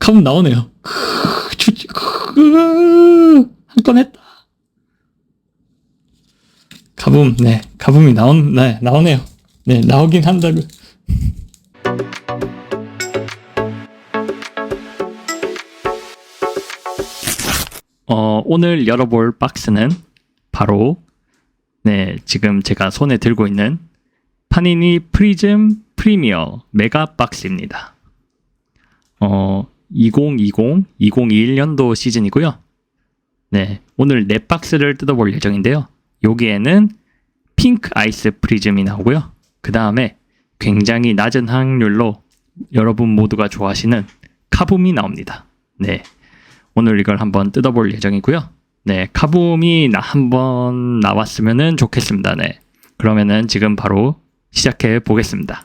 카붐 나오네요. 한 건 했다. 가붐, 네, 가붐이 나온, 네, 나오네요. 네, 나오긴 한다고. 어, 오늘 열어볼 박스는 바로, 네, 지금 제가 손에 들고 있는 파니니 프리즘 프리미어 메가 박스입니다. 어, 2020, 2021년도 시즌이고요. 네, 오늘 네 박스를 뜯어볼 예정인데요. 여기에는 핑크 아이스 프리즘이 나오고요. 그 다음에 굉장히 낮은 확률로 여러분 모두가 좋아하시는 카붐이 나옵니다. 네, 오늘 이걸 한번 뜯어볼 예정이고요. 네, 카붐이 나 한번 나왔으면 좋겠습니다. 네, 그러면은 지금 바로 시작해 보겠습니다.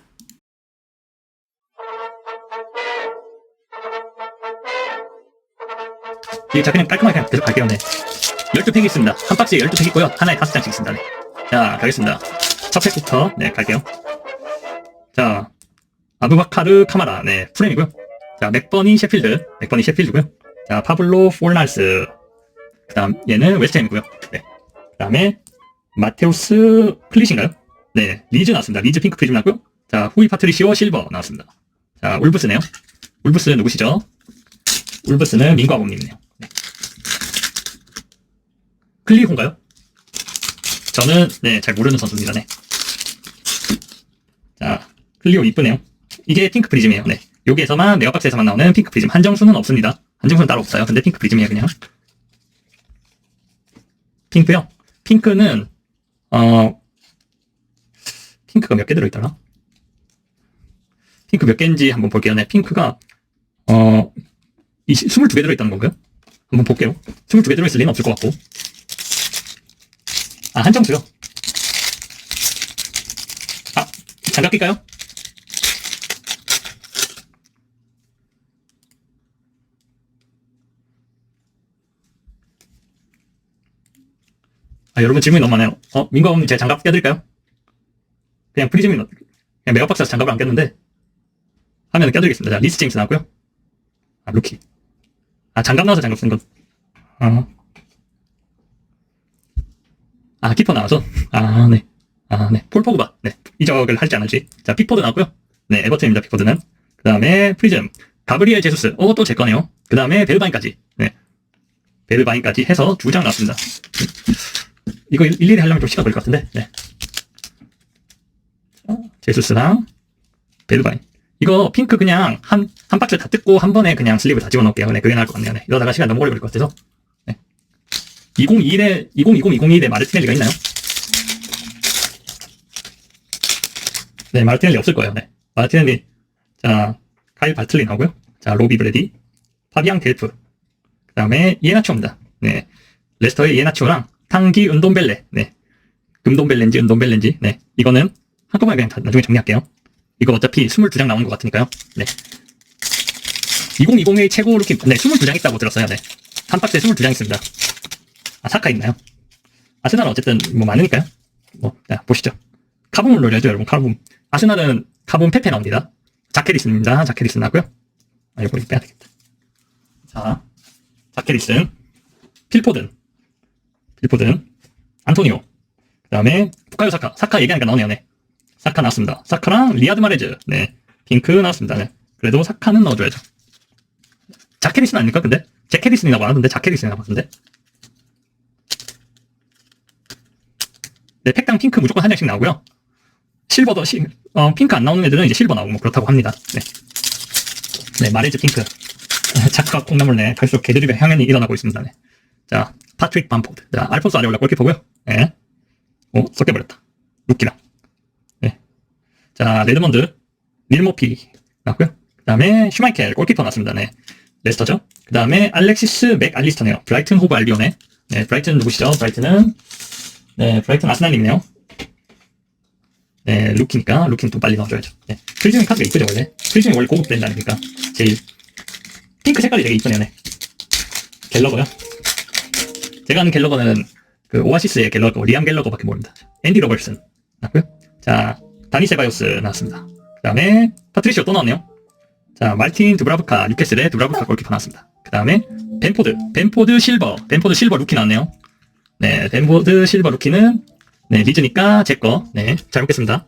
자 그냥 깔끔하게 그냥 계속 갈게요. 네. 12팩이 있습니다. 한 박스에 12팩 있고요. 하나에 5장씩 있습니다. 네. 자, 가겠습니다. 첫 팩부터 네, 갈게요. 자, 아부바카르 카마라 네, 프레임이고요. 자, 맥버니 셰필드, 맥버니 셰필드고요. 자, 파블로 폴날스. 그 다음 얘는 웨스트햄이고요. 네. 그 다음에 마테우스 플릿인가요? 네, 리즈 나왔습니다. 리즈 핑크 프리즘 나왔고요. 자, 후이 파트리시오 실버 나왔습니다. 자, 울브스네요. 울브스 누구시죠? 울브스는 민과공님이네요. 네. 클리호인가요? 저는 네, 잘 모르는 선수입니다. 네. 자, 클리오 이쁘네요. 이게 핑크 프리즘이에요. 네. 여기에서만 메가박스에서만 나오는 핑크 프리즘. 한정수는 없습니다. 한정수는 따로 없어요. 근데 핑크 프리즘이에요, 그냥. 핑크요? 핑크는 어 핑크가 몇 개 들어 있더라? 핑크 몇 개인지 한번 볼게요. 네, 핑크가 어 20, 22개 들어 있다는 건가요? 한번 볼게요. 22개 들어 있을 리는 없을 것 같고. 아, 한정수요. 아, 장갑 낄까요? 아, 여러분 질문이 너무 많아요. 어, 민과원님 제가 장갑 껴드릴까요? 그냥 프리즘이, 그냥 메가박스에서 장갑을 안 꼈는데, 하면 껴드리겠습니다. 자, 리스 제임스 나왔고요. 아, 루키. 아, 장갑 나와서 장갑 쓴 건. 어. 아, 키퍼 나와서? 아, 네. 아, 네. 폴 포그바. 네. 이적을 할지 안 할지. 자, 픽포드 나왔고요. 네, 에버튼입니다, 픽포드는. 그 다음에 프리즘. 가브리엘 제수스. 어, 또 제 거네요. 그 다음에 베르바인까지. 네. 베르바인까지 해서 두 장 나왔습니다. 이거 일- 일일이 하려면 좀 시간 걸릴 것 같은데. 네. 자, 제수스랑 베르바인. 이거 핑크 그냥 한, 한 박스 다 뜯고 한 번에 그냥 슬립을 다 집어넣을게요. 네, 그게 나을 것 같네요. 네. 이러다가 시간 너무 오래 걸릴 것 같아서. 네. 2021에, 2020, 2021에 마르티넬리가 있나요? 네, 마르티넬리 없을 거예요. 네. 마르티넬리. 자, 카일 바틀리 나오고요. 자, 로비 브레디. 파비앙 델프. 그 다음에 이에나초입니다. 네. 레스터의 이에나초랑 탕기 은돈벨레. 네. 금돈벨렌지, 은돈벨렌지. 네. 이거는 한꺼번에 그냥 다 나중에 정리할게요. 이거 어차피 22장 나오는 것 같으니까요. 네. 2020의 최고 루키, 네, 22장 있다고 들었어요. 네. 한 박스에 22장 있습니다. 아, 사카 있나요? 아스날은 어쨌든 뭐 많으니까요. 뭐, 자, 보시죠. 카본을 노려야죠, 여러분. 카본. 아스날은 카본 페페 나옵니다. 자케리스입니다. 자케리스 나고요. 아, 이거 빼야 되겠다. 자, 자케리스. 필포든. 필포든. 안토니오. 그 다음에, 부카요 사카. 사카 얘기하니까 나오네요, 네. 사카 나왔습니다. 사카랑 리아드 마레즈. 네. 핑크 나왔습니다. 네. 그래도 사카는 넣어줘야죠. 자케리스는 아닙니까, 근데? 제케리스이라고 안 하던데, 자케리스이라고 하던데? 네, 팩당 핑크 무조건 한 장씩 나오고요. 실버도, 시, 어, 핑크 안 나오는 애들은 이제 실버 나오고 뭐 그렇다고 합니다. 네. 네, 마레즈 핑크. 작가 콩나물 네, 갈수록 개드립의 향연이 일어나고 있습니다. 네. 자, 파트릭 밤포드. 자, 알폰소 아레올라 골키퍼고요. 네. 오, 섞여버렸다. 루키랑. 네. 자, 레드먼드, 닐모피 나왔고요. 그 다음에 슈마이켈 골키퍼 나왔습니다. 네. 레스터죠. 그 다음에 알렉시스 맥 알리스터네요. 브라이튼 호브 알비온의. 네, 브라이튼 누구시죠? 브라이튼은 네, 브라이튼 아스날님이네요. 네, 루키니까 루키는 또 빨리 넣어줘야죠. 네, 프리즘이 카드가 이쁘죠 원래. 프리즘이 원래 고급 브랜드 아닙니까? 제일 핑크 색깔이 되게 이쁘네요. 네. 갤러거요. 제가 아는 갤러거는 그 오아시스의 갤러거, 리암 갤러거밖에 모릅니다. 앤디 로벌슨 나왔고요. 자, 다니 세바요스 나왔습니다. 그 다음에 파트리시오 또 나왔네요. 자, 말틴 드브라브카, 뉴캐슬의 드브라브카 골키퍼 나왔습니다. 그 다음에 벤포드, 벤포드 실버, 벤포드 실버 루키 나왔네요. 네, 벤포드 실버 루키는 네, 리즈니까 제 거. 네, 잘 먹겠습니다.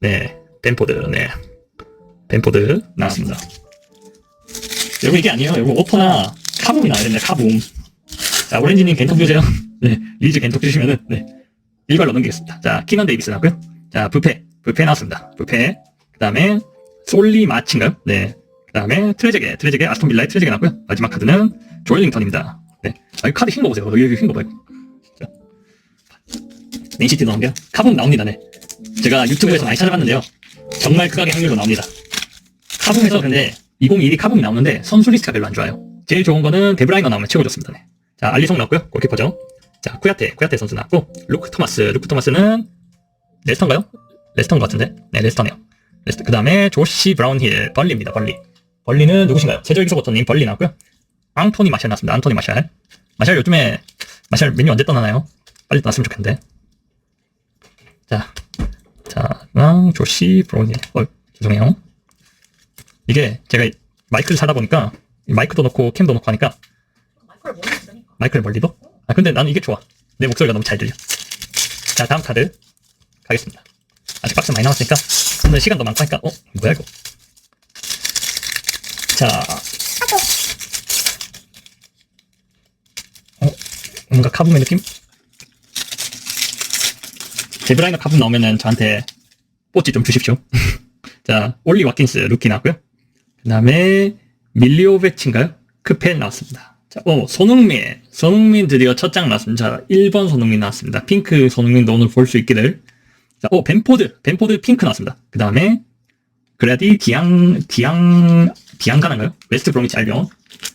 네, 벤포드, 네. 벤포드 나왔습니다. 여러분 이게 아니에요. 여러분 오퍼나 카붐이 나와야 됩니다. 카붐. 자, 오렌지님 겐톡 주세요. 네, 리즈 겐톡 주시면은 네, 일괄로 넘기겠습니다. 자, 키넌 데이비스 나왔고요. 자, 부페, 부페 나왔습니다. 부페. 그 다음에 솔리 마치인가요? 네. 그 다음에 트레제게, 트레제게, 아스톤 빌라의 트레제게 나왔고요. 마지막 카드는 조엘링턴입니다. 네. 아, 이 카드 흰 거 보세요. 여기 흰거 봐요. 진짜. 맨시티 나온 게요. 카붐 나옵니다. 네. 제가 유튜브에서 많이 찾아봤는데요. 정말 극악의 확률로 나옵니다. 카붐에서 근데 2021이 카붐이 나오는데 선수 리스트가 별로 안 좋아요. 제일 좋은 거는 데브라이너 나오면 최고 좋습니다. 네. 자, 알리송 나왔고요. 골키퍼죠. 자, 쿠야테, 쿠야테 선수 나왔고, 루크 토마스, 루크 토마스는 레스터인가요? 레스터인 것 같은데? 네, 레스터네요. 레스터. 그 다음에 조시 브라운 힐, 벌리입니다, 벌리. 벌리는 누구신가요? 제절기소버터님 벌리 나왔고요. 앙토니 마샬 나왔습니다. 앙토니 마샬. 마샬 요즘에, 마샬 메뉴 언제 떠나나요? 빨리 떠났으면 좋겠는데. 자, 자, 랑 조시 브라운힐. 어, 죄송해요. 이게 제가 마이크를 사다 보니까 이 마이크도 넣고 캠도 넣고 하니까 마이크를 멀리도? 아 근데 나는 이게 좋아. 내 목소리가 너무 잘 들려. 자 다음 카드 가겠습니다. 아직 박스 많이 남았으니까 오늘 시간도 많고 하니까 어 뭐야 이거? 자, 어 뭔가 카붐의 느낌? 제브라이너 카붐 나오면은 저한테 뽀찌 좀 주십시오. 자 올리 와킨스 루키 나왔고요. 그 다음에 밀리오베치인가요? 크펠 나왔습니다. 자, 어, 손흥민. 손흥민 드디어 첫 장 나왔습니다. 자, 1번 손흥민 나왔습니다. 핑크 손흥민도 오늘 볼 수 있기를. 자, 어, 벤포드. 벤포드 핑크 나왔습니다. 그 다음에, 그래야디 디앙, 디앙, 디앙가나인가요? 웨스트 브로미치 알비온.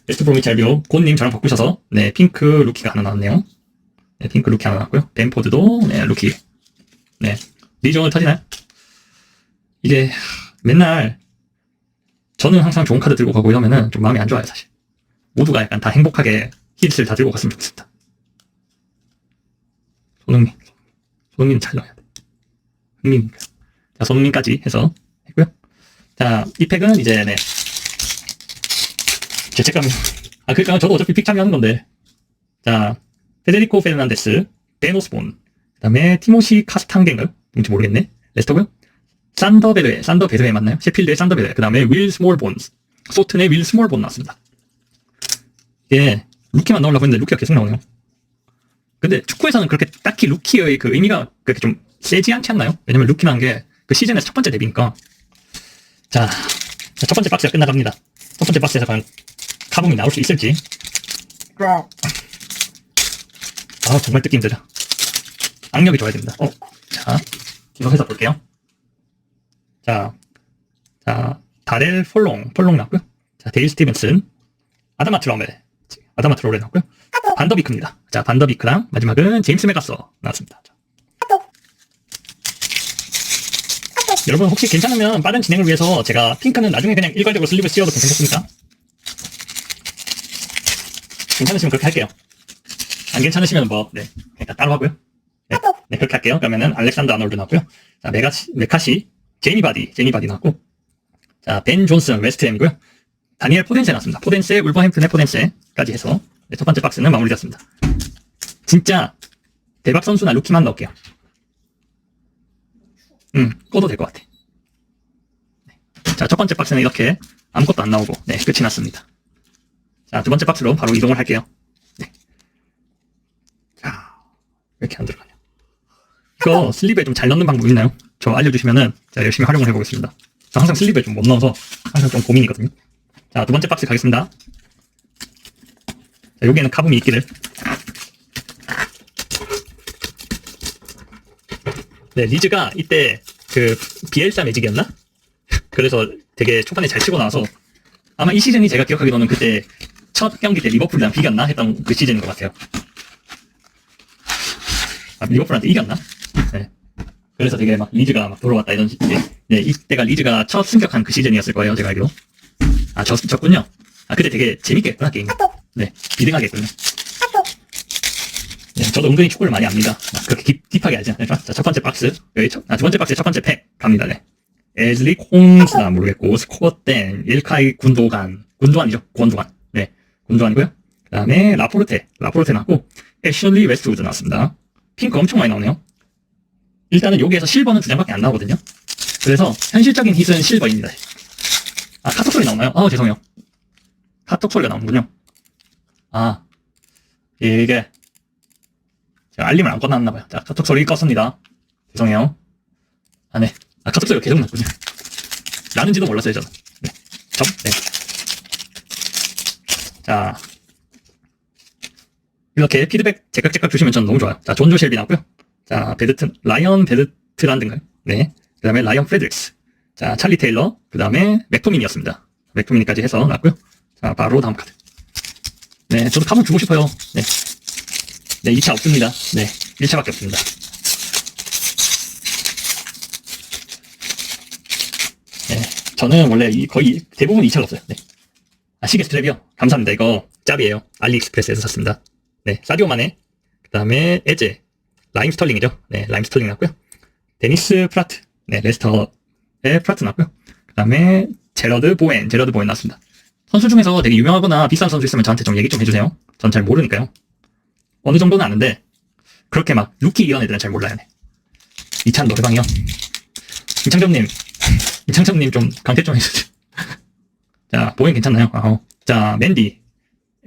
웨스트 브로미치 알비온. 곤님 저랑 바꾸셔서, 네, 핑크 루키가 하나 나왔네요. 네, 핑크 루키 하나 나왔고요. 벤포드도, 네, 루키. 네. 리전을 터지나요? 이게, 맨날, 저는 항상 좋은 카드 들고 가고 이러면은 좀 마음이 안 좋아요, 사실. 모두가 약간 다 행복하게 힐을 다 들고 갔으면 좋겠다. 손흥민. 손흥민 잘 넣어야 돼. 흥민. 자, 손흥민까지 해서 했고요. 자, 이 팩은 이제, 네. 죄책감이. 아, 그니까 저도 어차피 픽 참여하는 건데. 자, 페데리코 페르난데스, 베노스본. 그 다음에 티모시 카스탄게인가요? 뭔지 모르겠네. 레스터고요. 산더 베르에, 산더 베르에 맞나요? 셰필드의 산더 베르에. 그 다음에 윌 스몰본. 소튼의 윌 스몰본 나왔습니다. 이게 루키만 나오려고 했는데 루키가 계속 나오네요. 근데 축구에서는 그렇게 딱히 루키의 그 의미가 그렇게 좀 세지 않지 않나요? 왜냐면 루키라는 게 그 시즌에서 첫 번째 데뷔니까. 자, 자, 첫 번째 박스가 끝나갑니다. 첫 번째 박스에서 과연 카붐이 나올 수 있을지. 아, 정말 듣기 힘들죠. 악력이 좋아야 됩니다. 어, 자, 계속해서 볼게요. 자, 자, 다렐 폴롱, 폴롱 나왔고요. 자, 데일 스티븐슨, 아다마 트라우메, 아다마 트라우레 나왔고요. 반더비크입니다. 자, 반더비크랑 마지막은 제임스 메가서 나왔습니다. 자. 여러분 혹시 괜찮으면 빠른 진행을 위해서 제가 핑크는 나중에 그냥 일괄적으로 슬립을 씌워도 괜찮겠습니까? 괜찮으시면 그렇게 할게요. 안 괜찮으시면 뭐, 네, 일단 따로 하고요. 네, 네, 그렇게 할게요. 그러면은 알렉산더 아놀드 나왔고요. 자, 메가시, 메카시, 제니 바디, 제니 바디 나왔고, 자, 벤 존슨, 웨스트햄이고요. 다니엘 포덴세 나왔습니다. 포덴세, 울버햄튼의 포덴세까지 해서 네, 첫 번째 박스는 마무리되었습니다. 진짜 대박 선수나 루키만 넣을게요. 음, 꺼도 될 것 같아. 네. 자, 첫 번째 박스는 이렇게 아무것도 안 나오고 네, 끝이 났습니다. 자, 두 번째 박스로 바로 이동을 할게요. 네. 자, 왜 이렇게 안 들어가냐? 이거 슬립에 좀 잘 넣는 방법 있나요? 저 알려주시면은 제가 열심히 활용을 해보겠습니다. 저 항상 슬립에 좀 못 넣어서 항상 좀 고민이거든요. 자, 두 번째 박스 가겠습니다. 자, 여기에는 카붐이 있기를. 네, 리즈가 이때 그 비엘사 매직이었나? 그래서 되게 초반에 잘 치고 나와서 아마 이 시즌이 제가 기억하기로는 그때 첫 경기 때 리버풀이랑 비겼나 했던 그 시즌인 것 같아요. 아, 리버풀한테 이겼나? 네. 그래서 되게 막 리즈가 막 돌아왔다 이런 시- 네, 네, 이때가 리즈가 첫 승격한 그 시즌이었을 거예요, 제가 알기로. 아, 졌, 졌군요. 아, 근데 되게 재밌게 했구나, 게임. 네, 비등하게 했군요. 네, 저도 은근히 축구를 많이 압니다. 아, 그렇게 딥, 딥하게 알지 않아요. 자, 첫 번째 박스. 여기 첫, 아, 두 번째 박스의 첫 번째 팩 갑니다, 네. 에즈리 콩스나 모르겠고 스코어텐 일카이 군도간 군도안이죠 군도안 네 군도안이고요 그 다음에 라포르테 라포르테 나왔고 애슐리 웨스트우드 나왔습니다 핑크 엄청 많이 나오네요 일단은 여기에서 실버는 두 장밖에 안 나오거든요 그래서 현실적인 hit은 실버입니다 아 카톡 소리 나오나요? 아 죄송해요 카톡 소리가 나오는군요 아 이게 제가 알림을 안 꺼놨나봐요 자 카톡 소리 껐습니다 죄송해요 아, 네. 아, 카톡 소리가 계속 났군요. 나는지도 몰랐어요, 저는. 네. 접, 네. 자. 이렇게 피드백 제깍제깍 주시면 저는 너무 좋아요. 자, 존조 쉘비 나왔고요. 자, 베드트, 라이언 베드트란드인가요? 네. 그 다음에 라이언 프레드릭스. 자, 찰리 테일러. 그 다음에 맥토미니였습니다. 맥토미니까지 해서 나왔고요. 자, 바로 다음 카드. 네, 저도 카드 주고 싶어요. 네. 네, 2차 없습니다. 네, 1차밖에 없습니다. 네, 저는 원래 이 거의 대부분 2차가 없어요. 네. 아, 시계 스트랩이요? 감사합니다. 이거 짭이에요. 알리익스프레스에서 샀습니다. 네, 사디오 마네. 그 다음에 에제. 라임 스털링이죠. 네, 라임 스털링 났고요. 데니스 프라트. 네, 레스터의 프라트 났고요. 그 다음에 제러드 보엔. 제러드 보엔 났습니다. 선수 중에서 되게 유명하거나 비싼 선수 있으면 저한테 좀 얘기 좀 해주세요. 전 잘 모르니까요. 어느 정도는 아는데 그렇게 막 루키 이런 애들은 잘 몰라요. 네. 이찬 노래방이요. 임창정님, 임창정님 좀 강퇴 좀 해주세요. 자, 보행 괜찮나요? 아, 자, 맨디,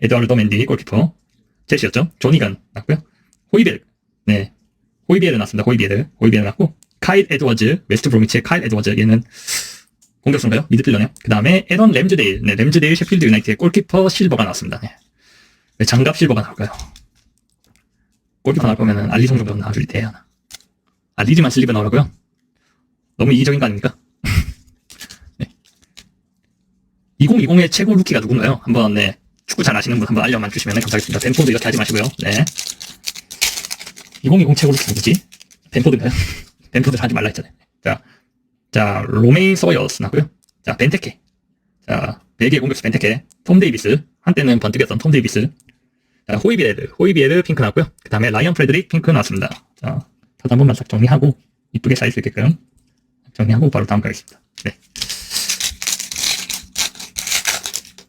에드와르도 맨디 골키퍼 첼시였죠. 조니간 났고요. 호이베르, 네, 호이비에르 났습니다. 호이비에르, 호이비에르 났고 카일 에드워즈, 웨스트 브로미치의 카일 에드워즈 얘는 공격수인가요? 미드필더네요. 그 다음에 에런 램즈데일, 네, 램즈데일 셰필드 유나이티의 골키퍼 실버가 나왔습니다. 네. 왜 장갑 실버가 나올까요? 골키퍼 나올 거면은 알리송 정도는 나와줄 때. 알리지만 슬리브 나오라고요? 너무 이기적인 거 아닙니까? 네. 2020의 최고 루키가 누군가요? 한번 네 축구 잘 아시는 분 한번 알려만 주시면 감사하겠습니다. 벤포드 이렇게 하지 마시고요. 네. 2020 최고 루키 누구지? 벤포드인가요? 벤포드 하지 말라 했잖아요. 자, 자 로메인 서여스 나고요. 자 벤테케. 자 벨기에 공격수 벤테케. 톰 데이비스. 한때는 번뜩였던 톰 데이비스. 자, 호이비에르, 호이비에르 핑크 나왔고요. 그 다음에 라이언 프레드릭 핑크 나왔습니다. 자, 다시 한 번만 싹 정리하고 이쁘게 쌓일 수 있게끔 정리하고 바로 다음 가겠습니다. 네.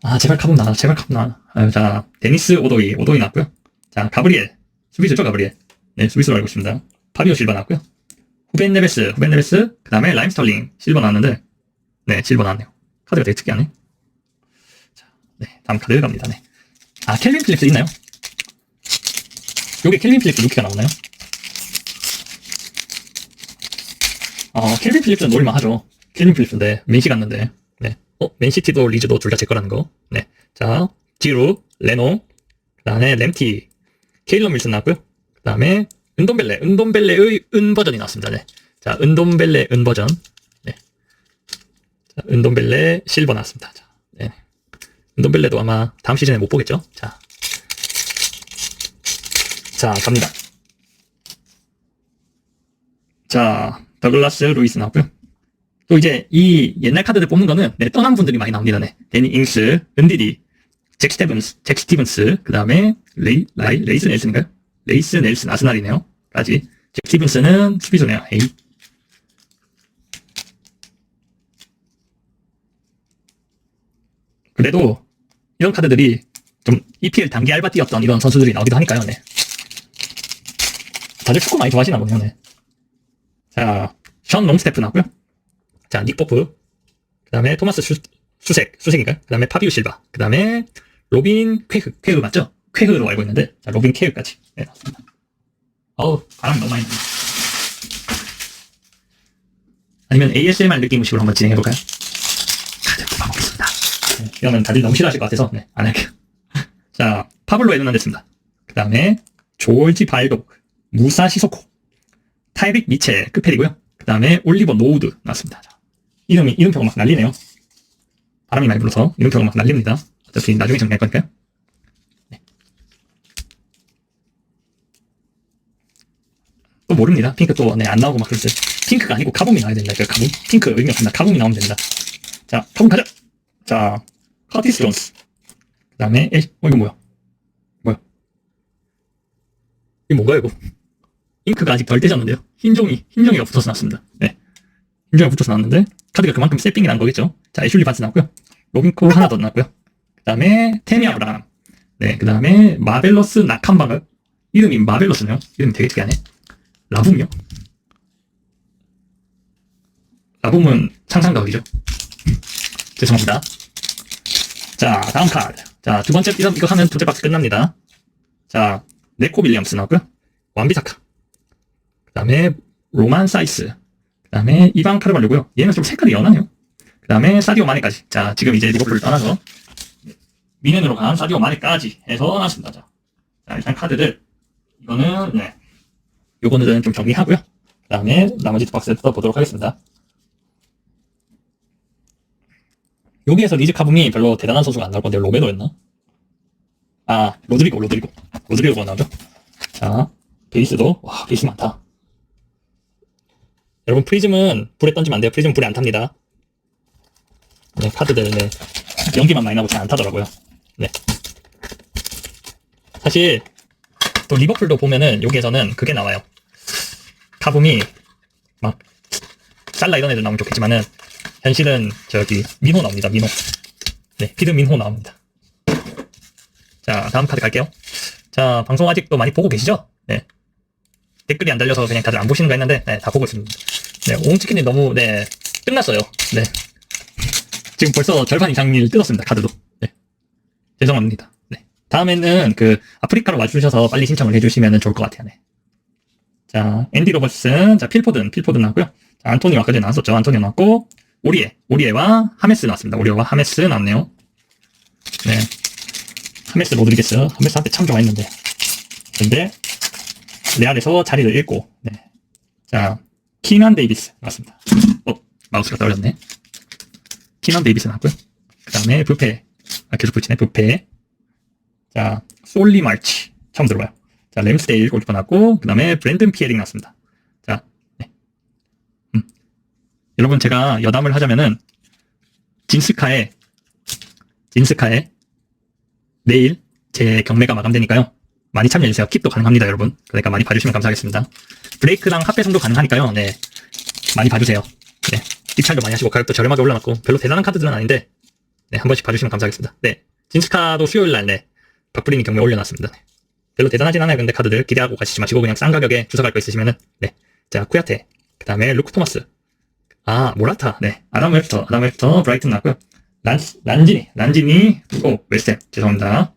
아, 제발 카본 나와. 제발 카본 나와. 아유, 자, 데니스 오도이, 오도이 나왔고요. 자, 가브리엘. 수비수죠, 가브리엘. 네, 수비수로 알고 있습니다. 파비오 실바 나왔고요. 후벤 네베스, 후벤 네베스. 그 다음에 라임 스털링, 실버 나왔는데, 네, 실버 나왔네요. 카드가 되게 특이하네. 자, 네, 다음 카드 갑니다. 네. 아, 켈빈 필립스 있나요? 요게 켈빈 필립스 루키가 나오나요? 어, 켈빈 필립스는 노릴만 하죠. 켈빈 필립스인데, 맨시 갔는데, 네. 어, 맨시티도 리즈도 둘 다 제 거라는 거. 네. 자, 지루, 레노, 그 다음에 램티, 케일러 밀슨 나왔고요. 그 다음에 은돈벨레, 은돈벨레의 은 버전이 나왔습니다. 네. 자, 은돈벨레 은 버전. 네. 자, 은돈벨레 실버 나왔습니다. 자, 네. 은돈벨레도 아마 다음 시즌에 못 보겠죠? 자. 자, 갑니다. 자, 더글라스 루이스 나왔고요. 또 이제 이 옛날 카드들 뽑는 거는 네, 떠난 분들이 많이 나옵니다. 네. 데니 잉스, 은디디, 잭 스티븐스, 잭 스티븐스, 그 다음에 레이, 라이, 레이스 넬슨인가요? 레이스 넬슨 아스날이네요. 까지. 잭 스티븐스는 수비수네요. 에이. 그래도 이런 카드들이 좀 EPL 단기 알바 뛰었던 이런 선수들이 나오기도 하니까요. 네. 다들 축구 많이 좋아하시나 보네요. 네. 자, 션 롱스테프 나고요. 자, 닉 포프. 그 다음에 토마스 수, 수색, 수색인가요? 그 다음에 파비오 실바. 그 다음에 로빈 쾌흐, 쾌흐 맞죠? 쾌흐로 알고 있는데, 자, 로빈 쾌흐까지. 네. 어우, 바람이 너무 많이 나네. 아니면 ASMR 느낌식으로 한번 진행해볼까요? 카드 뽑아보겠습니다. 네, 이러면 다들 너무 싫어하실 것 같아서, 네, 안 할게요. 자, 파블로 에르난데스입니다. 그 다음에 조지 발독, 무사 시소코, 타이릭 미첼 끝펠이고요. 그 다음에 올리버 노우드 나왔습니다. 자, 이름이, 이름표가 막 난리네요. 바람이 많이 불어서 이름표가 막 난립니다. 어차피 나중에 정리할 거니까요. 네. 또 모릅니다. 핑크 또, 네, 안 나오고 막 그랬어요. 핑크가 아니고 카본이 나와야 된다. 그 카본. 핑크 의미 없습니다. 카본이 나오면 됩니다. 자, 카본 가자! 자, 커티스 존스. 그 다음에, 에, 어, 이거 뭐야? 뭐야? 이거 뭔가요, 이거? 잉크가 아직 덜 떼졌는데요. 흰 종이, 흰 종이가 붙어서 났습니다. 네. 흰 종이가 붙어서 났는데, 카드가 그만큼 세핑이 난 거겠죠. 자, 애슐리 반스 나왔고요. 로빈코 하나 더 나왔고요. 그 다음에 테미 아브라함. 네, 그 다음에 마벨러스 나칸바가 이름이 마벨러스네요. 이름이 되게 특이하네. 라붐이요? 라붐은 상상가을이죠. 죄송합니다. 자, 다음 카드. 자, 두 번째, 이거, 이거 하면 두 번째 박스 끝납니다. 자, 네코 윌리엄스 나왔고요. 완비사카. 그 다음에 로만 사이스. 그 다음에 이방 카르발로고요. 얘는 좀 색깔이 연하네요. 그 다음에 사디오 마네까지. 자, 지금 이제 리버풀을 떠나서 미넨으로 간 사디오 마네까지 해서 나왔습니다. 자, 자, 일단 카드들. 이거는, 네. 요거는 좀 정리하고요. 그 다음에 나머지 두 박스 뜯어보도록 하겠습니다. 여기에서 리즈 카붐이 별로 대단한 선수가 안 나올 건데, 로메로였나? 아, 로드리고, 로드리고. 로드리고가 나오죠? 자, 베이스도, 와, 베이스 많다. 여러분, 프리즘은 불에 던지면 안 돼요. 프리즘은 불에 안 탑니다. 네, 카드들, 네. 연기만 많이 나고 잘 안 타더라고요. 네. 사실, 또 리버풀도 보면은, 여기에서는 그게 나와요. 카붐이, 막, 살라 이런 애들 나오면 좋겠지만은, 현실은 저기, 민호 나옵니다, 민호. 네, 피드 민호 나옵니다. 자, 다음 카드 갈게요. 자, 방송 아직도 많이 보고 계시죠? 네. 댓글이 안 달려서 그냥 다들 안 보시는 거 했는데, 네, 다 보고 있습니다. 네, 옹치킨이 너무, 네, 끝났어요. 네. 지금 벌써 절반 이상을 뜯었습니다, 카드도. 네. 죄송합니다. 네. 다음에는 그, 아프리카로 와주셔서 빨리 신청을 해주시면 좋을 것 같아요, 네. 자, 앤디 로버슨, 자, 필포든, 필포든 나왔고요. 자, 안토니오 아까 전에 나왔었죠. 안토니오 나왔고, 오리에, 오리에와 하메스 나왔습니다. 오리에와 하메스 나왔네요. 네. 하메스 로드리게스, 하메스한테 참 좋아했는데. 근데, 레알에서 자리를 잃고, 네. 자, 키난 데이비스 맞습니다. 어, 마우스가 떨어졌네. 키난 데이비스 나왔고요. 그 다음에 부페, 아, 계속 붙이네, 부페. 자, 솔리 말치 처음 들어봐요. 자, 램스데일 골키퍼 나왔고, 그 다음에 브랜든 피에링 나왔습니다. 자, 네. 음. 여러분 제가 여담을 하자면은 진스카의 진스카의 내일 제 경매가 마감되니까요. 많이 참여해주세요. 킵도 가능합니다, 여러분. 그러니까 많이 봐주시면 감사하겠습니다. 브레이크랑 합배송도 가능하니까요. 네. 많이 봐주세요. 네. 입찰도 많이 하시고 가격도 저렴하게 올려놨고 별로 대단한 카드들은 아닌데 네, 한 번씩 봐주시면 감사하겠습니다. 네. 진스카도 수요일 날 네. 박프린이 경매 올려놨습니다. 네. 별로 대단하진 않아요. 근데 카드들 기대하고 가시지 마시고 그냥 싼 가격에 주워갈 거 있으시면은 네. 자, 쿠야테. 그 다음에 루크 토마스. 아, 모라타. 네. 아담 웹스터. 아담 웹스터 브라이튼 나왔고요. 란, 란지니. 란지니. 오, 웨스템. 죄송합니다.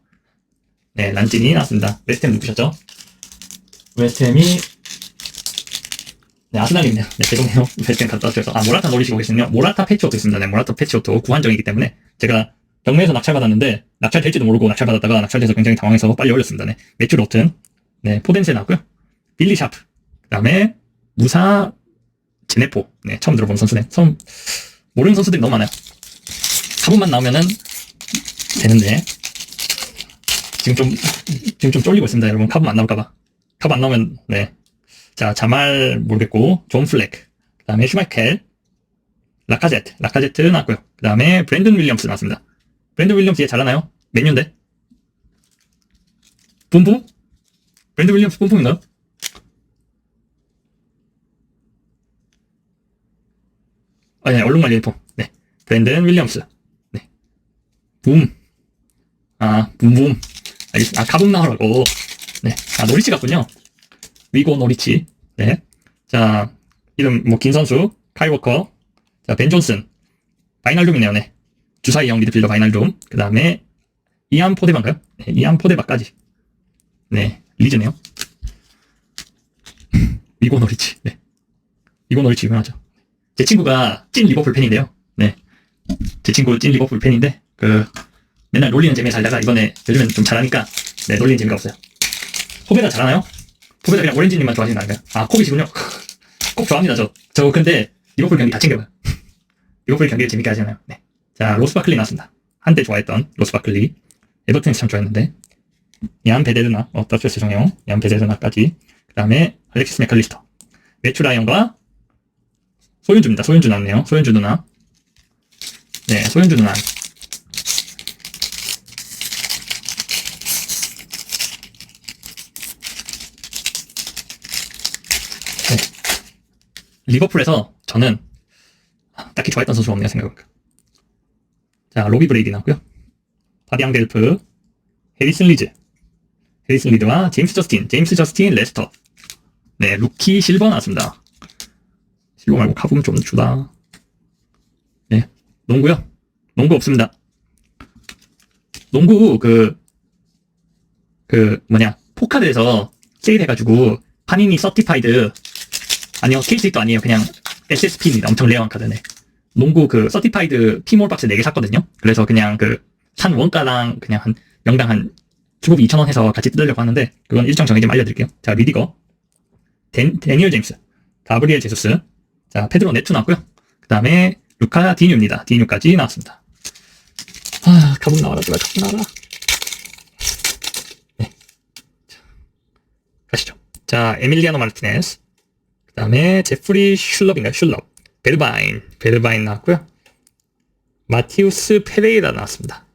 네, 란지니 나왔습니다. 웨스템 누구셨죠? 웨스템이 네, 아스날이네요. 네, 죄송해요. 웨스템 갔다 왔어요. 아, 모라타 노리시고 계시군요. 모라타 패치오토 있습니다. 네, 모라타 패치오토 구한정이기 때문에 제가 경매에서 낙찰받았는데 낙찰될지도 모르고 낙찰받았다가 낙찰돼서 굉장히 당황해서 빨리 올렸습니다. 네, 매튜 로튼. 네, 포덴세 나왔고요. 빌리 샤프. 그 다음에 무사 제네포. 네, 처음 들어본 선수네. 처음 모르는 선수들이 너무 많아요. 사분만 나오면은 되는데 지금 좀 지금 좀 쫄리고 있습니다, 여러분. 카브 안 나올까봐. 카브 안 나오면 네. 자 자말 모르겠고 존 플렉, 그 다음에 슈마켈, 라카제트, 라카제트 나왔고요. 그 다음에 브랜든 윌리엄스 나왔습니다. 브랜든 윌리엄스 얘 잘하나요? 몇 년대? 붐붐? 브랜든 윌리엄스 붐붐인가요? 아, 네, 얼룩말 유니폼. 네. 브랜든 윌리엄스. 네. 붐. 아, 붐붐. 알겠습니다. 아, 가붐 나오라고. 네. 아, 노리치 같군요. 위고 노리치. 네. 자, 이름, 뭐, 긴 선수, 카이 워커, 자, 벤 존슨, 바이날룸이네요, 네. 주사위 형 미드필더 바이날룸. 그 다음에, 이안 포데바인가요? 네, 이안 포데바까지. 네, 리즈네요. 위고 노리치. 네. 위고 노리치 유명하죠. 제 친구가 찐 리버풀 팬인데요. 네. 제 친구 찐 리버풀 팬인데, 그, 맨날 놀리는 재미에 살다가 이번에 요즘엔 좀 잘하니까, 네, 놀리는 재미가 없어요. 포베다 잘하나요? 포베다 그냥 오렌지님만 좋아하시는 거 아닌가요? 아, 콕이시군요. 꼭 좋아합니다, 저. 저 근데 리버풀 경기 다 챙겨봐요. 리버풀 경기를 재밌게 하잖아요. 네. 자, 로스바클리 나왔습니다. 한때 좋아했던 로스바클리. 에버튼에서 참 좋아했는데. 얀 베데르나, 어, 더스 죄송해요. 얀 베데르나까지. 그 다음에 알렉시스 맥칼리스터. 매추 라이언과 소윤주입니다. 소윤주 나왔네요. 소윤주 누나. 네, 소윤주 누나. 리버풀에서 저는 딱히 좋아했던 선수가 없네요, 생각해보니까. 자, 로비 브레이디 나왔고요. 파디앙 델프, 해리슨 리즈, 해리슨 리드와 제임스 저스틴, 제임스 저스틴 레스터. 네, 루키 실버 나왔습니다. 실버 말고 카붐 좀 주다. 네, 농구요. 농구 없습니다. 농구 그, 그 뭐냐 포카드에서 세일해가지고 파니니 서티파이드 아니요 케이스도 아니에요. 그냥 SSP입니다. 엄청 레어한 카드네. 농구 그 서티파이드 피몰 박스 4개 샀거든요. 그래서 그냥 그 산 원가랑 그냥 한 명당 한 주고비 2,000원 해서 같이 뜯으려고 하는데 그건 일정 정해지면 알려드릴게요. 자 리디거. 댄, 데니얼 제임스. 가브리엘 제수스. 자 페드로 네투 나왔고요. 그 다음에 루카 디뉴입니다. 디뉴까지 나왔습니다. 아 가분 나와라 제발. 가분 나와라. 가시죠. 자, 에밀리아노 마르티네스. 그 다음에 제프리 슐럽인가요? 슐럽. 베르바인. 베르바인 나왔고요. 마티우스 페레이라 나왔습니다.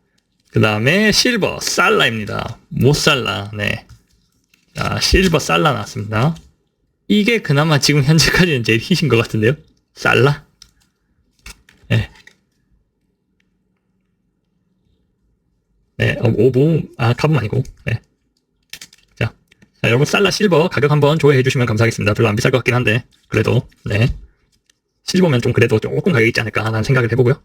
그 다음에 실버 살라입니다. 모살라. 네. 자, 실버 살라 나왔습니다. 이게 그나마 지금 현재까지는 제일 희신 것 같은데요? 살라? 네. 네, 어, 오보, 아, 카붐 아니고, 네. 자, 여러분 살라 실버 가격 한번 조회해 주시면 감사하겠습니다. 별로 안 비쌀 것 같긴 한데 그래도 네 실버면 좀 그래도 조금 가격이 있지 않을까 하는 생각을 해보고요.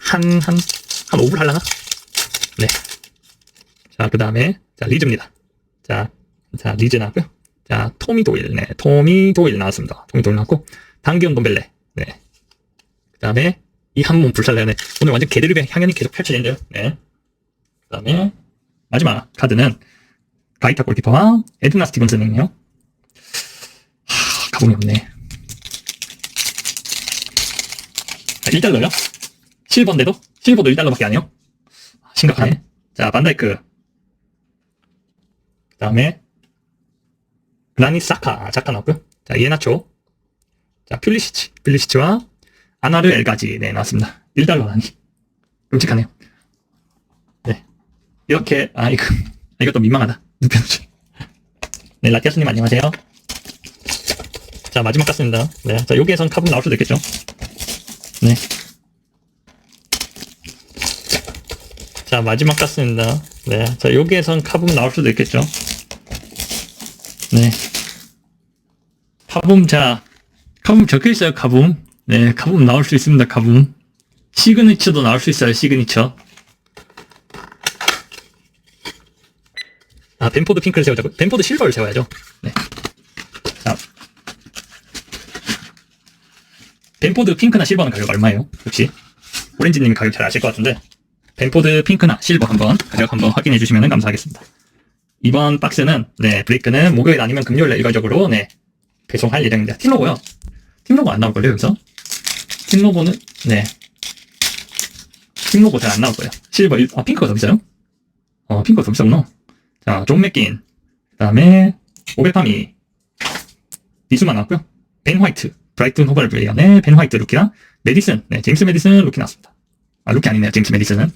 한 한 한 5불 할라나? 네. 자, 그 다음에 자 리즈입니다. 자, 자 리즈 나왔고요. 자 토미 도일, 네 토미 도일 나왔습니다. 토미 도일 나왔고 당기온 돈벨레, 네. 그 다음에 이 한몸 불살라요. 네. 오늘 완전 개드립의 향연이 계속 펼쳐진대요. 네. 그 다음에 마지막 카드는 가이타 골키퍼와 에드나 스티븐슨이네요. 하, 가봉이 없네. 1달러요? 실버인데도? 실버도 1달러밖에 안 해요? 심각하네. 자, 반다이크. 그 다음에, 그라니 사카, 자카 나왔고요. 자, 이에나초. 자, 퓰리시치. 퓰리시치와 아나르 엘가지. 네, 나왔습니다. 1달러라니. 끔찍하네요. 이렇게 아 이거 아, 이것도 민망하다. 눕혀놓지 네 라티아스님 안녕하세요. 자 마지막 같습니다. 네자 여기에선 카본 나올 수도 있겠죠? 네자 마지막 같습니다. 네자 여기에선 카본 나올 수도 있겠죠? 네. 카본 자 카본 적혀있어요 카본 네 카본 나올 수 있습니다 카본 시그니처도 나올 수 있어요 시그니처 아, 벤포드 핑크를 세우자고. 벤포드 실버를 세워야죠. 네. 자. 벤포드 핑크나 실버는 가격 얼마예요? 혹시? 오렌지님 가격 잘 아실 것 같은데. 벤포드 핑크나 실버 한번 가격 한번 확인해 주시면 감사하겠습니다. 이번 박스는, 네, 브레이크는 목요일 아니면 금요일에 일괄적으로, 네, 배송할 예정입니다. 팀 로고요. 팀 로고 안 나올 걸요, 여기서? 팀 로고는, 네. 팀 로고 잘 안 나올 거예요. 실버, 일- 아, 핑크가 더 비싸요? 어, 핑크가 더 비싸구나. 자, 존 맥긴. 그 다음에, 오베파미. 니스만 나왔고요. 벤 화이트. 브라이튼 호벌 블레이언의 벤 화이트 루키랑 메디슨. 네, 제임스 메디슨 루키 나왔습니다. 아, 루키 아니네요. 제임스 메디슨은.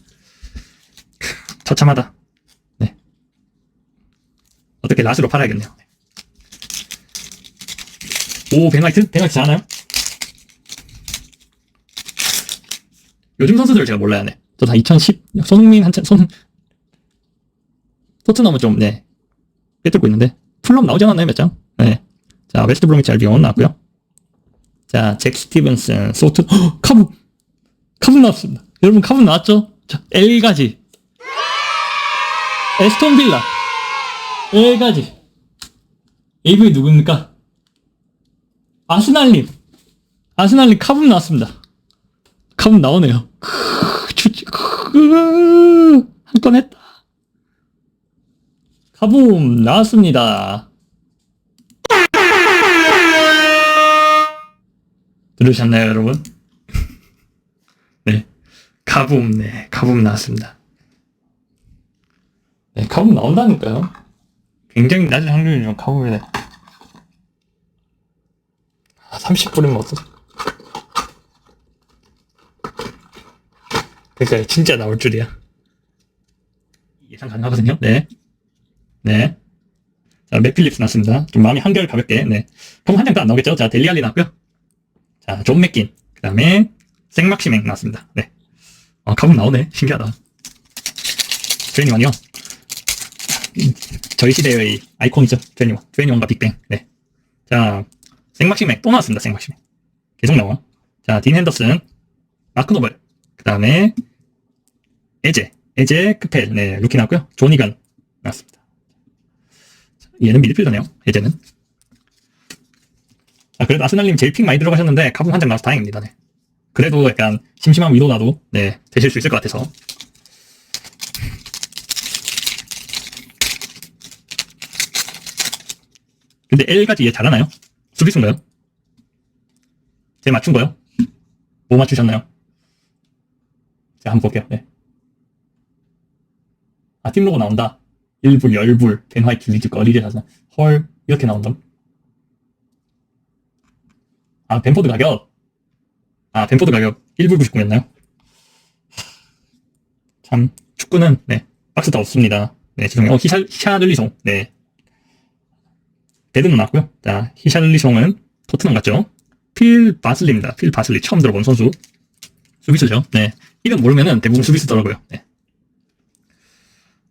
크, 처참하다. 네. 어떻게 라스로 팔아야겠네요. 네. 오, 벤 화이트? 벤 화이트 잘하나요? 요즘 선수들 제가 몰라요, 네. 저 다 2010, 손흥민 한참, 손, 토트넘은 좀, 네. 빼뚫고 있는데. 풀럼 나오지 않았나요, 몇 장? 네. 자, 웨스트 브로미치 알비온 나왔고요. 자, 잭 스티븐슨, 소트, 헉, 카브! 카브 나왔습니다. 여러분, 카브 나왔죠? 자, L가지. 에스톤 빌라. L가지. AV 누굽니까? 아스날님. 아스날님 카브 나왔습니다. 카브 나오네요. 크으, 추, 크으, 한건 했다. 가붐 나왔습니다. 들으셨나요, 여러분? 네, 가붐, 네, 가붐 나왔습니다. 네, 가붐 나온다니까요. 굉장히 낮은 확률이죠, 가붐에. 아, 30불이면 어떠지? 그러니까 진짜 나올 줄이야. 예상 가능하거든요. 네. 네. 자, 맥필립스 났습니다. 좀 마음이 한결 가볍게, 네. 그럼 한장더 안 나오겠죠? 자, 델리알리 나왔고요. 자, 존 맥긴. 그 다음에 생막시맹 나왔습니다. 네. 아, 가본 나오네. 신기하다. 21이요. 저희 시대의 아이콘이죠. 21. 21과 빅뱅. 네. 자, 생막시맹 또 나왔습니다. 생막시맹. 계속 나와. 자, 딘 핸더슨, 마크 노벌. 그 다음에 에제, 에제 크펠. 네, 루키 나왔고요. 조니간 나왔습니다. 얘는 미드필더네요. 에제는. 아, 그래도 아스날님 제일 픽 많이 들어가셨는데 카본 한 장 나와서 다행입니다. 네. 그래도 약간 심심한 위로나도 네 되실 수 있을 것 같아서 근데 L까지 얘 잘하나요? 수비수인가요? 제 맞춘 거요? 뭐 맞추셨나요? 자 한번 볼게요 네. 아 팀 로고 나온다 1불 10불 벤 화이트 리즈 거리제 사선 헐 이렇게 나온다 아 벤포드 가격 아, 벤포드 가격 1불 99였나요? 참, 축구는, 네, 박스 다 없습니다. 네, 죄송해요. 어, 히샬, 히샤를리송. 네. 베드는 나왔고요. 자, 히샬를리송은 토트넘 같죠? 필 바슬리입니다. 필 바슬리. 처음 들어본 선수. 수비수죠. 네. 이름 모르면은 대부분 수비수더라고요. 네.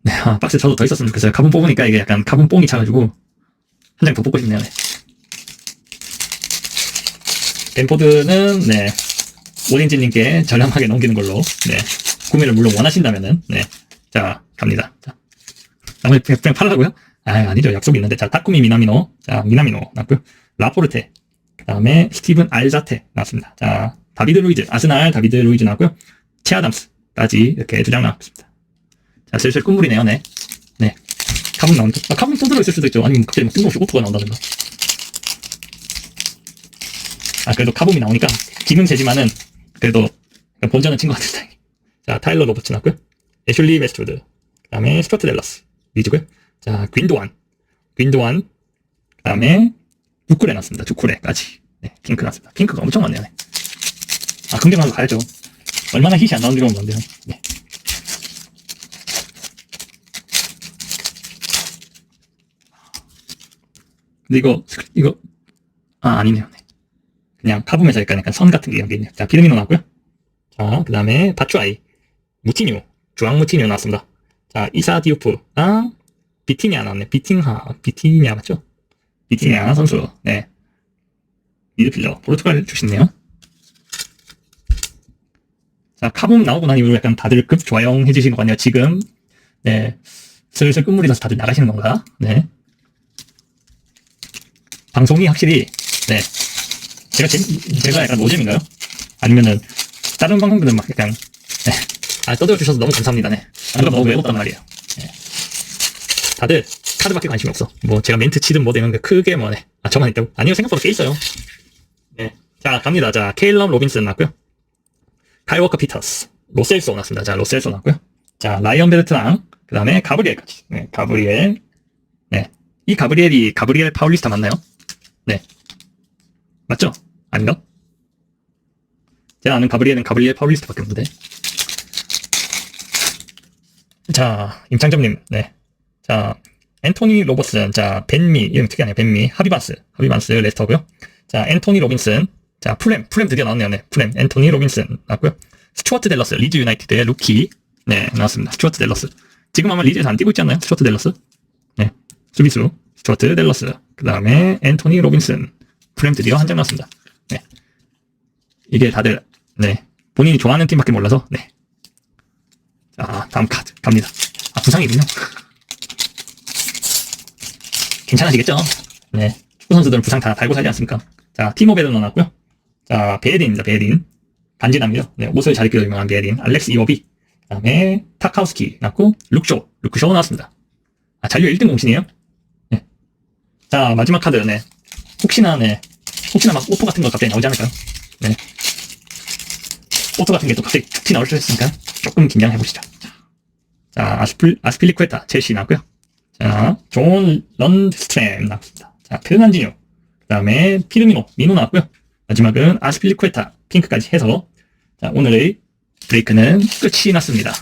네, 아, 박스 저도 더 있었으면 좋겠어요. 카본 뽑으니까 이게 약간 카본 뽕이 차가지고 한 장 더 뽑고 싶네요. 네. 벤포드는, 네, 오렌지님께 저렴하게 넘기는 걸로, 네. 구매를 물론 원하신다면은, 네. 자, 갑니다. 자. 나머지 그냥, 그냥 팔라고요? 아, 아니죠. 약속이 있는데. 자, 타쿠미 미나미노. 자, 미나미노 나왔고요. 라포르테. 그 다음에 스티븐 알자테 나왔습니다. 자, 다비드 루이즈. 아스날 다비드 루이즈 나왔고요. 체아담스까지 이렇게 두 장 나왔습니다. 자, 슬슬 끝물이네요, 네. 네. 카본 나오니까. 아, 카본 또 들어있을 수도 있죠. 아니면 갑자기 막 뜬금없이 오토가 나온다든가. 아, 그래도 카본이 나오니까 기능 세지만은 그래도 본전은 친것 같은 다행히. 자, 타일러 로버츠 나왔고요. 애슐리 웨스트우드. 그 다음에 스튜어트 델러스. 리즈고요. 자, 윈도완. 윈도완. 그 다음에 두쿠레 나왔습니다. 두쿠레까지. 네, 핑크 나왔습니다. 핑크가 엄청 많네요. 네. 아, 긍정하고 가야죠. 얼마나 힛이 안 나오는 줄 모르는데요. 네. 근데 이거, 이거, 아, 아니네요. 네. 그냥 카붐에서 약간, 약간 선 같은 게 여기 있네요. 자, 비르미노 나왔고요. 자, 그 다음에 바추아이, 무티뉴, 주앙 무티뉴 나왔습니다. 자, 이사 디오프랑 비티니아 나왔네. 비팅하, 비티니아 맞죠? 비티니아 선수, 네. 미드필더, 포르투갈 출신이네요. 자, 카붐 나오고 난 이후로 약간 다들 급 조용해지신 것 같네요. 지금, 네. 슬슬 끝물이 나서 다들 나가시는 건가? 네. 방송이 확실히, 네. 제가 제, 제가 약간 노잼인가요? 아니면은 다른 방송들은 막 약간 네. 아 떠들어 주셔서 너무 감사합니다. 네. 뭔가 너무 외롭단 말이에요. 네. 다들 카드밖에 관심이 없어. 뭐 제가 멘트 치든 뭐 되면 크게 뭐 네. 아 저만 있다고? 아니요 생각보다 꽤 있어요. 네. 자 갑니다. 자 케일럼 로빈슨 나왔고요. 카이워커 피터스, 로셀소 나왔습니다. 자 로셀소 나왔고요. 자 라이언 베르트랑 그 다음에 가브리엘까지. 네 가브리엘. 네. 이 가브리엘이 가브리엘 파울리스타 맞나요? 네. 맞죠? 아닌가? 제가 아는 가브리엘은 가브리엘 파울리스트밖에 없는데. 자, 임창점님, 네. 자, 앤토니 로버슨, 자, 벤미, 이름 특이하네요. 벤미, 하비반스, 하비반스 레스터고요. 자, 앤토니 로빈슨, 자, 풀렘, 풀렘 드디어 나왔네요. 네, 풀렘, 앤토니 로빈슨 나왔고요. 스튜어트 델러스, 리즈 유나이티드의 루키, 네, 나왔습니다. 스튜어트 델러스. 지금 아마 리즈에서 안 뛰고 있지 않나요? 스튜어트 델러스? 네, 수비수, 스튜어트 델러스. 그 다음에 앤토니 로빈슨, 풀렘 드디어 한 장 나왔습니다. 네. 이게 다들, 네, 본인이 좋아하는 팀밖에 몰라서, 네. 자, 다음 카드 갑니다. 아, 부상이군요. 괜찮아지겠죠? 네. 축구 선수들은 부상 다 달고 살지 않습니까? 자, 티모베도 넣어놨고요. 자, 베딘입니다, 베딘. 간지남이죠. 네, 옷을 잘 입기로 유명한 베딘. 알렉스 이오비. 그 다음에 타카우스키 나왔고, 룩쇼. 룩쇼 나왔습니다. 아, 잔류 1등 공신이에요? 네. 자, 마지막 카드, 네. 혹시나, 네. 혹시나 막 오토 같은 거 갑자기 나오지 않을까요? 네. 오토 같은 게 또 갑자기 툭 나올 수 있으니까 조금 긴장해 보시죠. 자, 아스필, 아스필리쿠에타, 첼시 나왔고요. 자, 존 런드스트램 나왔습니다. 자, 페르난지뉴. 그 다음에 피르미노, 미노 나왔고요. 마지막은 아스필리쿠에타, 핑크까지 해서, 자, 오늘의 브레이크는 끝이 났습니다.